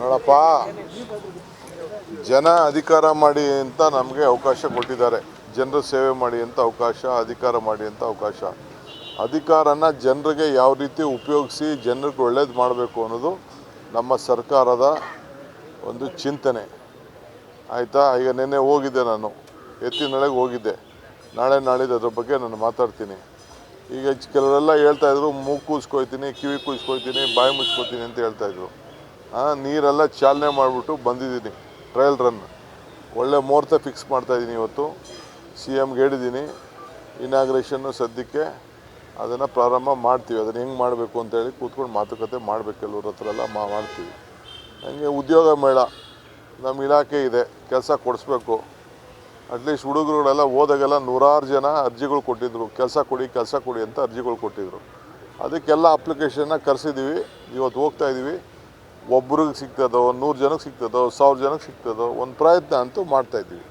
ನೋಡಪ್ಪ, ಜನ ಅಧಿಕಾರ ಮಾಡಿ ಅಂತ ನಮಗೆ ಅವಕಾಶ ಕೊಟ್ಟಿದ್ದಾರೆ. ಜನರ ಸೇವೆ ಮಾಡಿ ಅಂತ ಅವಕಾಶ, ಅಧಿಕಾರ ಮಾಡಿ ಅಂತ ಅವಕಾಶ. ಅಧಿಕಾರನ ಜನರಿಗೆ ಯಾವ ರೀತಿ ಉಪಯೋಗಿಸಿ ಜನರಿಗೆ ಒಳ್ಳೇದು ಮಾಡಬೇಕು ಅನ್ನೋದು ನಮ್ಮ ಸರ್ಕಾರದ ಒಂದು ಚಿಂತನೆ. ಆಯಿತಾ? ಈಗ ನಿನ್ನೆ ಹೋಗಿದ್ದೆ ನಾನು. ಎತ್ತಿನೊಳಗೆ ಹೋಗಿದ್ದೆ. ನಾಳೆ ನಾಳಿದ್ದು ಅದ್ರ ಬಗ್ಗೆ ನಾನು ಮಾತಾಡ್ತೀನಿ. ಈಗ ಕೆಲವರೆಲ್ಲ ಹೇಳ್ತಾ ಇದ್ರು ಮೂಗು ಕೂಸ್ಕೊಯ್ತೀನಿ ಕಿವಿ ಕೂಸ್ಕೊಯ್ತೀನಿ ಬಾಯಿ ಮುಚ್ಕೋತೀನಿ ಅಂತ ಹೇಳ್ತಾ ಇದ್ರು. ಆ, ನೀರೆಲ್ಲ ಚಾಲನೆ ಮಾಡಿಬಿಟ್ಟು ಬಂದಿದ್ದೀನಿ ಟ್ರಯಲ್ ರನ್. ಒಳ್ಳೆ ಮುಹೂರ್ತ ಫಿಕ್ಸ್ ಮಾಡ್ತಾ ಇದ್ದೀನಿ ಇವತ್ತು. ಸಿ ಎಮ್ಗೆ ಹೇಳಿದ್ದೀನಿ ಇನಾಗ್ರೇಷನ್ನು ಸದ್ಯಕ್ಕೆ ಅದನ್ನು ಪ್ರಾರಂಭ ಮಾಡ್ತೀವಿ. ಅದನ್ನು ಹೆಂಗೆ ಮಾಡಬೇಕು ಅಂತೇಳಿ ಕೂತ್ಕೊಂಡು ಮಾತುಕತೆ ಮಾಡಬೇಕು ಕೆಲವ್ರ ಹತ್ರ ಎಲ್ಲ ಮಾಡ್ತೀವಿ. ಹಂಗೆ ಉದ್ಯೋಗ ಮೇಳ ನಮ್ಮ ಇಲಾಖೆ ಇದೆ ಕೆಲಸ ಕೊಡಿಸ್ಬೇಕು. ಅಟ್ಲೀಸ್ಟ್ ಹುಡುಗರುಗಳೆಲ್ಲ ಹೋದಾಗೆಲ್ಲ ನೂರಾರು ಜನ ಅರ್ಜಿಗಳು ಕೊಟ್ಟಿದ್ದರು ಕೆಲಸ ಕೊಡಿ ಕೆಲಸ ಕೊಡಿ ಅಂತ ಅರ್ಜಿಗಳು ಕೊಟ್ಟಿದ್ದರು ಅದಕ್ಕೆಲ್ಲ ಅಪ್ಲಿಕೇಶನ್ನ ಕರೆಸಿದ್ದೀವಿ ಇವತ್ತು ಹೋಗ್ತಾ ಇದ್ದೀವಿ ಒಬ್ರಿಗೆ ಸಿಗ್ತದೋ, ನೂರು ಜನಕ್ಕೆ ಸಿಗ್ತದೋ, ಸಾವಿರ ಜನಕ್ಕೆ ಸಿಗ್ತದೋ, ಒಂದು ಪ್ರಯತ್ನ ಅಂತೂ ಮಾಡ್ತಾ ಇದ್ದೀವಿ.